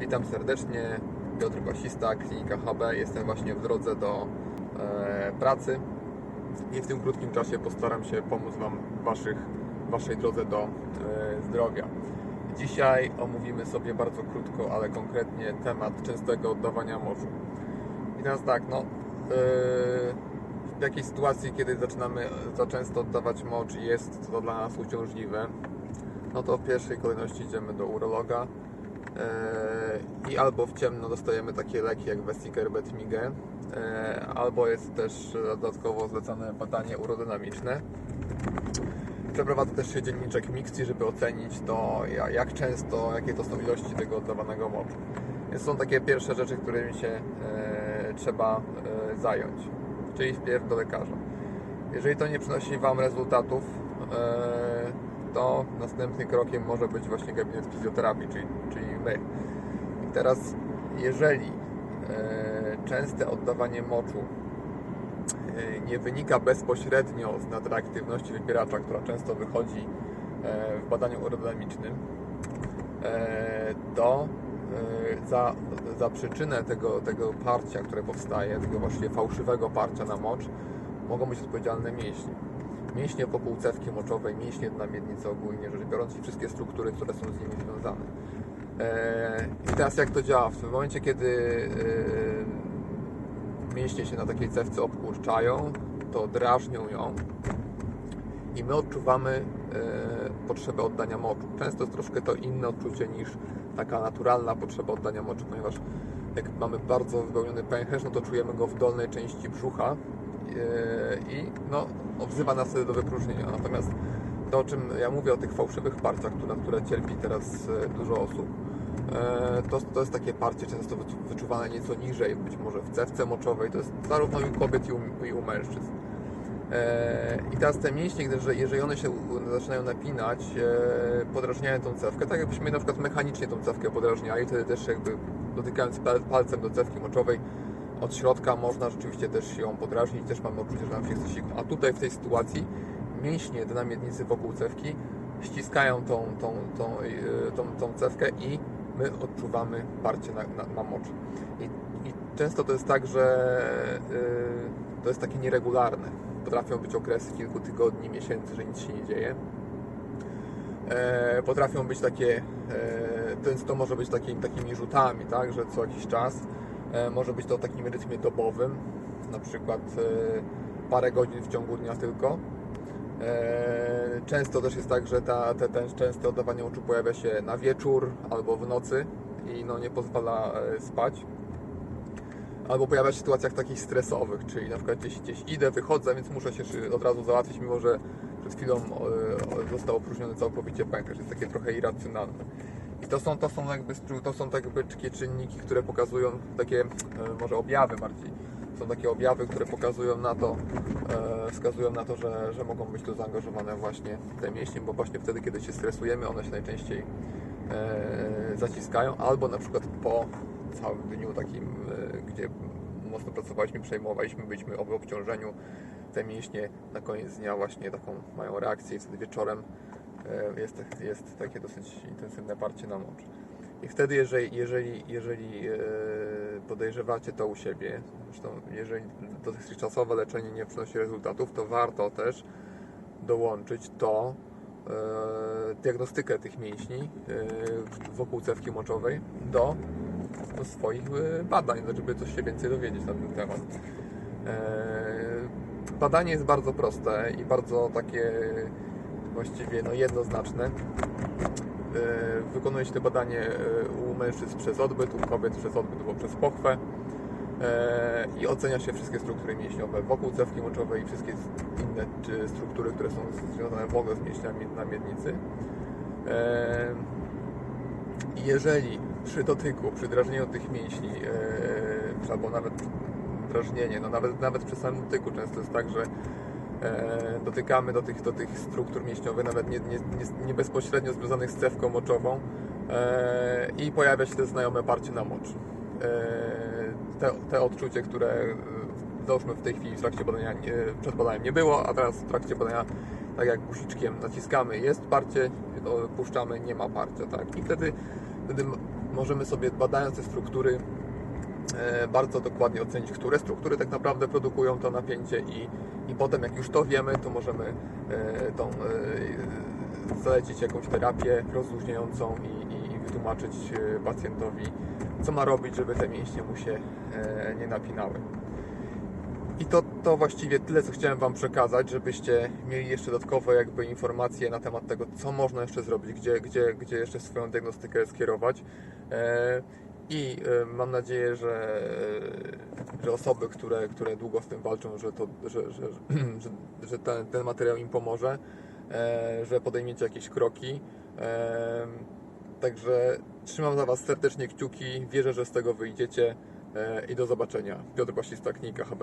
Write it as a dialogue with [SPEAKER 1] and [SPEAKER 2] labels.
[SPEAKER 1] Witam serdecznie, Piotr Basista, Klinika HB. Jestem właśnie w drodze do e, pracy i w tym krótkim czasie postaram się pomóc Wam w waszych, Waszej drodze do e, zdrowia. Dzisiaj omówimy sobie bardzo krótko, ale konkretnie temat częstego oddawania moczu. I teraz tak, no, e, w jakiej sytuacji, kiedy zaczynamy za często oddawać mocz i jest to dla nas uciążliwe, no to w pierwszej kolejności idziemy do urologa i albo w ciemno dostajemy takie leki jak Vesiker, Betmigę, e, albo jest też dodatkowo zlecane badanie urodynamiczne. Przeprowadza też się dzienniczek Mixi, żeby ocenić to, ja- jak często, jakie to są ilości tego oddawanego moczu. Więc są takie pierwsze rzeczy, którymi się e, trzeba e, zająć, czyli wpierw do lekarza. Jeżeli to nie przynosi Wam rezultatów, e, to następnym krokiem może być właśnie gabinet fizjoterapii, czyli, czyli my. I teraz, jeżeli e, częste oddawanie moczu e, nie wynika bezpośrednio z nadreaktywności wypieracza, która często wychodzi e, w badaniu urodynamicznym, to za, za przyczynę tego, tego parcia, które powstaje, tego właściwie fałszywego parcia na mocz, mogą być odpowiedzialne mięśnie. Mięśnie wokół cewki moczowej, mięśnie na miednicy ogólnie rzecz biorąc i wszystkie struktury, które są z nimi związane. E, I teraz jak to działa? W momencie, kiedy e, mięśnie się na takiej cewce obkurczają, to drażnią ją i my odczuwamy e, potrzebę oddania moczu. Często jest troszkę to inne odczucie niż taka naturalna potrzeba oddania moczu, ponieważ jak mamy bardzo wypełniony pęcherz, no to czujemy go w dolnej części brzucha i no, odzywa nas wtedy do wypróżnienia. Natomiast to, o czym ja mówię, o tych fałszywych parciach, na które cierpi teraz e, dużo osób, e, to, to jest takie parcie często wyczu- wyczuwane nieco niżej, być może w cewce moczowej, to jest zarówno u kobiet i u, i u mężczyzn. I teraz te mięśnie, jeżeli one się zaczynają napinać, podrażniają tą cewkę, tak jakbyśmy na przykład mechanicznie tą cewkę podrażniali, wtedy też jakby dotykając pal- palcem do cewki moczowej od środka można rzeczywiście też ją podrażnić, też mamy uczucie, że nam się chce. A tutaj w tej sytuacji mięśnie na miednicy wokół cewki ściskają tą, tą, tą, e, tą, tą cewkę i my odczuwamy parcie na, na, na mocz. I, I często to jest tak, że e, to jest takie nieregularne. Potrafią być okresy kilku tygodni, miesięcy, że nic się nie dzieje. E, potrafią być takie, e, to, to może być takim, takimi rzutami, tak, że co jakiś czas może być to w takim rytmie dobowym, na przykład e, parę godzin w ciągu dnia tylko. E, Często też jest tak, że ta, te, ten częste oddawanie oczu pojawia się na wieczór albo w nocy i no, nie pozwala e, spać. Albo pojawia się w sytuacjach takich stresowych, czyli na przykład gdzieś, gdzieś idę, wychodzę, więc muszę się od razu załatwić, mimo że przed chwilą e, e, został opróżniony całkowicie pęcherz. Jest takie trochę irracjonalne. I to są, to są jakby, to są tak takie czynniki, które pokazują takie, e, może objawy bardziej. Są takie objawy, które pokazują na to, e, wskazują na to, że, że mogą być tu zaangażowane właśnie te mięśnie, bo właśnie wtedy, kiedy się stresujemy, one się najczęściej e, zaciskają, albo na przykład po całym dniu takim, gdzie mocno pracowaliśmy, przejmowaliśmy, byliśmy w obciążeniu, te mięśnie na koniec dnia właśnie taką mają reakcję i wtedy wieczorem jest, jest takie dosyć intensywne parcie na mocz. I wtedy, jeżeli, jeżeli, jeżeli e, podejrzewacie to u siebie, zresztą jeżeli dotychczasowe leczenie nie przynosi rezultatów, to warto też dołączyć to e, diagnostykę tych mięśni e, wokół cewki moczowej do, do swoich e, badań, żeby coś się więcej dowiedzieć na ten temat. E, Badanie jest bardzo proste i bardzo takie właściwie no, jednoznaczne. E, Wykonuje się to badanie e, u mężczyzn przez odbyt, u kobiet przez odbyt albo przez pochwę e, i ocenia się wszystkie struktury mięśniowe wokół cewki moczowej i wszystkie inne struktury, które są związane w ogóle z mięśniami na miednicy. Jeżeli przy dotyku, przy drażnieniu tych mięśni, albo nawet drażnienie, no nawet, nawet przy samym dotyku często jest tak, że dotykamy do tych, do tych struktur mięśniowych, nawet nie, nie, nie, bezpośrednio związanych z cewką moczową e, i pojawia się te znajome parcie na mocz. E, te, te odczucie, które e, załóżmy w tej chwili w trakcie badania, nie, przed badaniem nie było, a teraz w trakcie badania tak jak guziczkiem naciskamy, jest parcie, to puszczamy, nie ma parcia, tak? I wtedy, wtedy możemy sobie badając te struktury e, bardzo dokładnie ocenić, które struktury tak naprawdę produkują to napięcie i, i potem jak już to wiemy, to możemy e, tą, e, zalecić jakąś terapię rozluźniającą i, i wytłumaczyć e, pacjentowi, co ma robić, żeby te mięśnie mu się nie napinały. I to, to właściwie tyle, co chciałem Wam przekazać, żebyście mieli jeszcze dodatkowe jakby informacje na temat tego, co można jeszcze zrobić, gdzie, gdzie, gdzie jeszcze swoją diagnostykę skierować. I e, mam nadzieję, że, że osoby, które, które długo z tym walczą, że, to, że, że, że, że ten, ten materiał im pomoże, e, że podejmiecie jakieś kroki. E, Także trzymam za Was serdecznie kciuki, wierzę, że z tego wyjdziecie e, i do zobaczenia. Piotr Basista, Klinika HB.